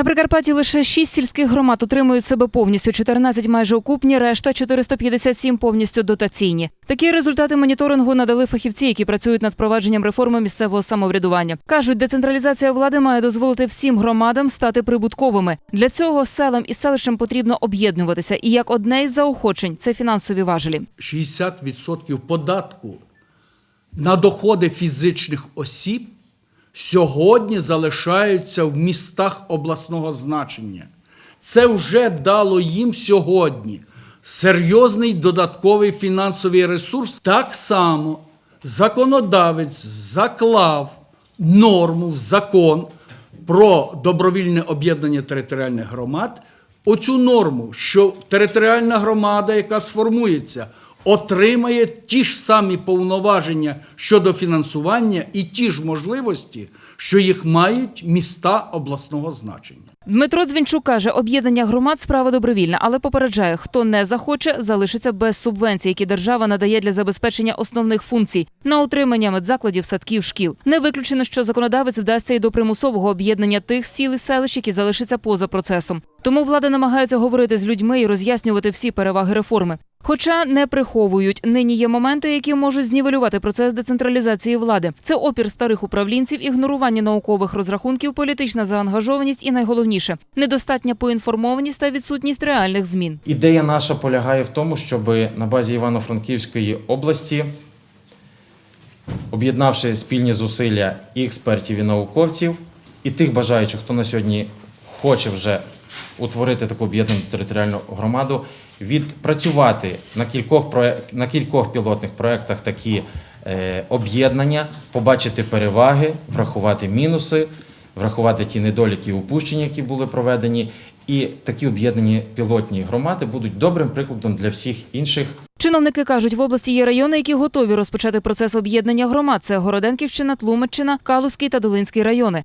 На Прикарпатті лише 6 сільських громад утримують себе повністю, 14 майже окупні, решта 457 повністю дотаційні. Такі результати моніторингу надали фахівці, які працюють над впровадженням реформи місцевого самоврядування. Кажуть, децентралізація влади має дозволити всім громадам стати прибутковими. Для цього селам і селищам потрібно об'єднуватися. І як одне із заохочень це фінансові важелі. 60% податку на доходи фізичних осіб сьогодні залишаються в містах обласного значення. Це вже дало їм сьогодні серйозний додатковий фінансовий ресурс. Так само законодавець заклав норму в закон про добровільне об'єднання територіальних громад. Оцю норму, що територіальна громада, яка сформується, отримає ті ж самі повноваження щодо фінансування і ті ж можливості, що їх мають міста обласного значення. Дмитро Дзвінчук каже, об'єднання громад справа добровільна, але попереджає, хто не захоче, залишиться без субвенцій, які держава надає для забезпечення основних функцій на утримання медзакладів, садків, шкіл. Не виключено, що законодавець вдасться і до примусового об'єднання тих сіл і селищ, які залишаться поза процесом. Тому влада намагається говорити з людьми і роз'яснювати всі переваги реформи. Хоча не приховують, нині є моменти, які можуть знівелювати процес децентралізації влади. Це опір старих управлінців, ігнорування наукових розрахунків, політична заангажованість і найголовніше недостатня поінформованість та відсутність реальних змін. Ідея наша полягає в тому, щоб на базі Івано-Франківської області, об'єднавши спільні зусилля і експертів, і науковців, і тих бажаючих, хто на сьогодні хоче вже утворити таку об'єднану територіальну громаду, відпрацювати на кількох, на кількох пілотних проєктах такі е, об'єднання, побачити переваги, врахувати мінуси, врахувати ті недоліки і упущення, які були проведені. І такі об'єднані пілотні громади будуть добрим прикладом для всіх інших Чиновники кажуть, в області є райони, які готові розпочати процес об'єднання громад. Це Городенківщина, Тлумаччина, Калузький та Долинський райони.